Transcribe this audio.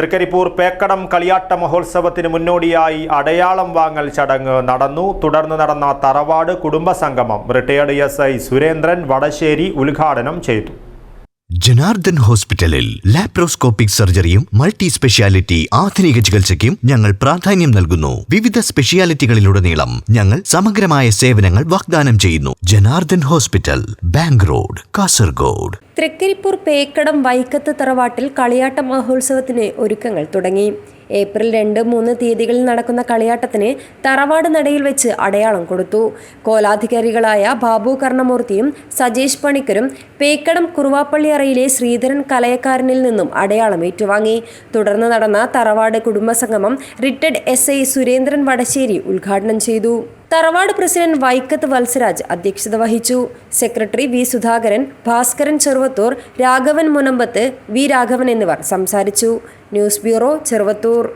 തൃക്കരിപ്പൂർ പേക്കടം കളിയാട്ട മഹോത്സവത്തിന് മുന്നോടിയായി അടയാളം വാങ്ങൽ ചടങ്ങ് നടന്നു. തുടർന്ന് നടന്ന തറവാട് കുടുംബസംഗമം retired S I Surendran Vadasseri ഉദ്ഘാടനം ചെയ്തു. ജനാർദ്ദൻ ഹോസ്പിറ്റലിൽ ലാപ്രോസ്കോപ്പിക് സർജറിയും മൾട്ടി സ്പെഷ്യാലിറ്റി ആധുനിക ചികിത്സയ്ക്കും ഞങ്ങൾ പ്രാധാന്യം നൽകുന്നു. വിവിധ സ്പെഷ്യാലിറ്റികളിലുടനീളം ഞങ്ങൾ സമഗ്രമായ സേവനങ്ങൾ വാഗ്ദാനം ചെയ്യുന്നു. Janardhan hospital bank road Kasaragod. Trikaripur Pekkadam Vaikkath തറവാട്ടിൽ കളിയാട്ട മഹോത്സവത്തിന് ഒരുക്കങ്ങൾ തുടങ്ങി. ഏപ്രിൽ രണ്ട് മൂന്ന് തീയതികളിൽ നടക്കുന്ന കളിയാട്ടത്തിന് തറവാട് നടയിൽ വെച്ച് അടയാളം കൊടുത്തു. കോലാധികാരികളായ ബാബു കർണമൂർത്തിയും സജേഷ് പണിക്കരും പേക്കടം കുറുവാപ്പള്ളി അറയിലെ ശ്രീധരൻ കലയക്കാരനിൽ നിന്നും അടയാളം ഏറ്റുവാങ്ങി. തുടർന്ന് നടന്ന തറവാട് കുടുംബസംഗമം retired S I Surendran Vadasseri ഉദ്ഘാടനം ചെയ്തു. തറവാട് പ്രസിഡന്റ് വൈക്കത്ത് വത്സരാജ് അധ്യക്ഷത വഹിച്ചു. Secretary V Sudhakaran Bhaskaran Cheruvathur Raghavan Munambath V Raghavan എന്നിവർ സംസാരിച്ചു. News bureau Cheruvathur.